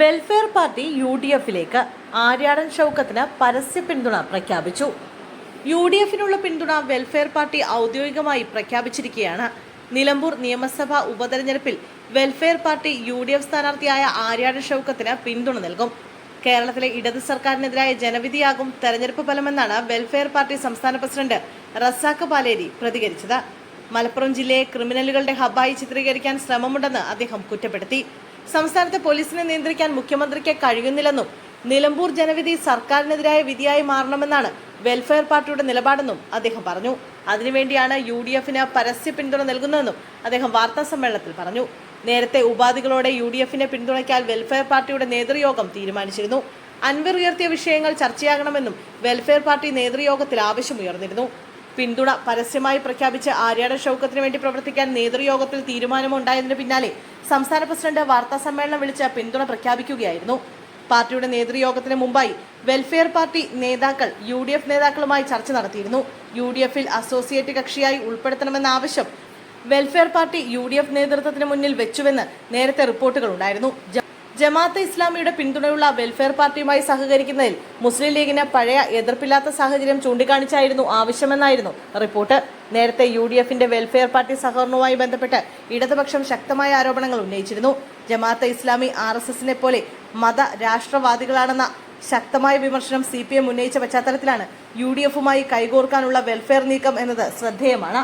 Welfare party U D എഫിലേക്ക് ആര്യാടൻ ഷൗക്കത്തിന് പരസ്യ പിന്തുണ പ്രഖ്യാപിച്ചു. യു ഡി എഫിനുള്ള പിന്തുണ വെൽഫെയർ പാർട്ടി ഔദ്യോഗികമായി പ്രഖ്യാപിച്ചിരിക്കുകയാണ്. നിലമ്പൂർ നിയമസഭാ ഉപതെരഞ്ഞെടുപ്പിൽ Welfare Party U D F സ്ഥാനാർത്ഥിയായ Aryadan ഷൗക്കത്തിന് പിന്തുണ നൽകും. കേരളത്തിലെ ഇടത് സർക്കാരിനെതിരായ ജനവിധിയാകും തെരഞ്ഞെടുപ്പ് ഫലമെന്നാണ് വെൽഫെയർ പാർട്ടി സംസ്ഥാന പ്രസിഡന്റ് റസാഖ് പാലേരി പ്രതികരിച്ചത്. മലപ്പുറം ജില്ലയെ ക്രിമിനലുകളുടെ ഹബ്ബായി ചിത്രീകരിക്കാൻ ശ്രമമുണ്ടെന്ന് അദ്ദേഹം കുറ്റപ്പെടുത്തി. സംസ്ഥാനത്തെ പോലീസിനെ നിയന്ത്രിക്കാൻ മുഖ്യമന്ത്രിക്ക് കഴിയുന്നില്ലെന്നും നിലമ്പൂർ ജനവിധി സർക്കാരിനെതിരായ വിധിയായി മാറണമെന്നാണ് വെൽഫെയർ പാർട്ടിയുടെ നിലപാടെന്നും അദ്ദേഹം പറഞ്ഞു. അതിനുവേണ്ടിയാണ് യു ഡി എഫിന് പരസ്യ പിന്തുണ നൽകുന്നതെന്നും അദ്ദേഹം വാർത്താ സമ്മേളനത്തിൽ പറഞ്ഞു. നേരത്തെ ഉപാധികളോടെ യു ഡി എഫിനെ പിന്തുണയ്ക്കാൻ വെൽഫെയർ പാർട്ടിയുടെ നേതൃയോഗം തീരുമാനിച്ചിരുന്നു. അൻവർ ഉയർത്തിയ വിഷയങ്ങൾ ചർച്ചയാകണമെന്നും വെൽഫെയർ പാർട്ടി നേതൃയോഗത്തിൽ ആവശ്യമുയർന്നിരുന്നു. പിന്തുണ പരസ്യമായി പ്രഖ്യാപിച്ച് ആര്യാട ഷൗക്കത്തിന് വേണ്ടി പ്രവർത്തിക്കാൻ നേതൃയോഗത്തിൽ തീരുമാനമുണ്ടായതിന് പിന്നാലെ സംസ്ഥാന പ്രസിഡന്റ് വാർത്താ സമ്മേളനം വിളിച്ച് പിന്തുണ പ്രഖ്യാപിക്കുകയായിരുന്നു. പാർട്ടിയുടെ നേതൃയോഗത്തിന് മുമ്പായി വെൽഫെയർ പാർട്ടി നേതാക്കൾ യു ഡി എഫ് നേതാക്കളുമായി ചർച്ച നടത്തിയിരുന്നു. യു ഡി എഫിൽ അസോസിയേറ്റ് കക്ഷിയായി ഉൾപ്പെടുത്തണമെന്ന ആവശ്യം welfare party U D F നേതൃത്വത്തിന് മുന്നിൽ വെച്ചുവെന്ന് നേരത്തെ ജ- ജമാഅത്തെ ഇസ്ലാമിയുടെ പിന്തുണയുള്ള വെൽഫെയർ പാർട്ടിയുമായി സഹകരിക്കുന്നതിൽ മുസ്ലിം ലീഗിന് പഴയ എതിർപ്പില്ലാത്ത സാഹചര്യം ചൂണ്ടിക്കാണിച്ചായിരുന്നു ആവശ്യമെന്നായിരുന്നു റിപ്പോർട്ട്. നേരത്തെ യു ഡി എഫിന്റെ വെൽഫെയർ പാർട്ടി സഹകരണവുമായി ബന്ധപ്പെട്ട് ഇടതുപക്ഷം ശക്തമായ ആരോപണങ്ങൾ ഉന്നയിച്ചിരുന്നു. ജമാഅത്തെ ഇസ്ലാമി ആർ എസ് എസിനെ പോലെ മത രാഷ്ട്രവാദികളാണെന്ന ശക്തമായ വിമർശനം സി പി എം ഉന്നയിച്ച പശ്ചാത്തലത്തിലാണ് യു ഡി എഫുമായി കൈകോർക്കാനുള്ള വെൽഫെയർ നീക്കം എന്നത് ശ്രദ്ധേയമാണ്.